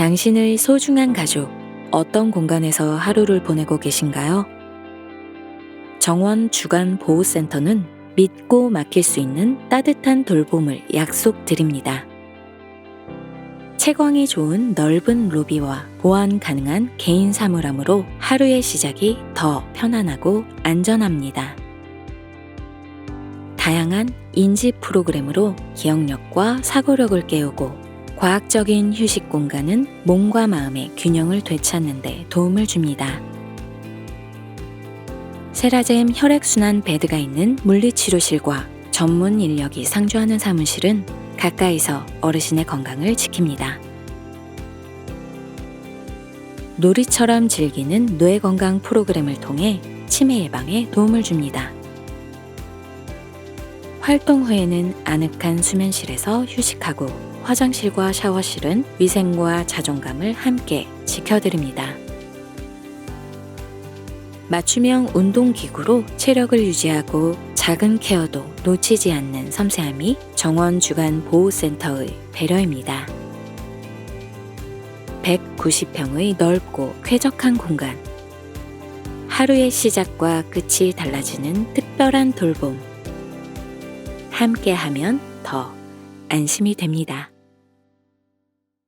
당신의 소중한 가족, 어떤 공간에서 하루를 보내고 계신가요? 정원 주간 보호센터는 믿고 맡길 수 있는 따뜻한 돌봄을 약속드립니다. 채광이 좋은 넓은 로비와 보안 가능한 개인 사물함으로 하루의 시작이 더 편안하고 안전합니다. 다양한 인지 프로그램으로 기억력과 사고력을 깨우고 과학적인 휴식 공간은 몸과 마음의 균형을 되찾는 데 도움을 줍니다. 세라젬 혈액순환 베드가 있는 물리치료실과 전문 인력이 상주하는 사무실은 가까이서 어르신의 건강을 지킵니다. 놀이처럼 즐기는 뇌 건강 프로그램을 통해 치매 예방에 도움을 줍니다. 활동 후에는 아늑한 수면실에서 휴식하고 화장실과 샤워실은 위생과 자존감을 함께 지켜드립니다. 맞춤형 운동기구로 체력을 유지하고 작은 케어도 놓치지 않는 섬세함이 정원 주간 보호센터의 배려입니다. 190평의 넓고 쾌적한 공간. 하루의 시작과 끝이 달라지는 특별한 돌봄. 함께하면 더 안심이 됩니다.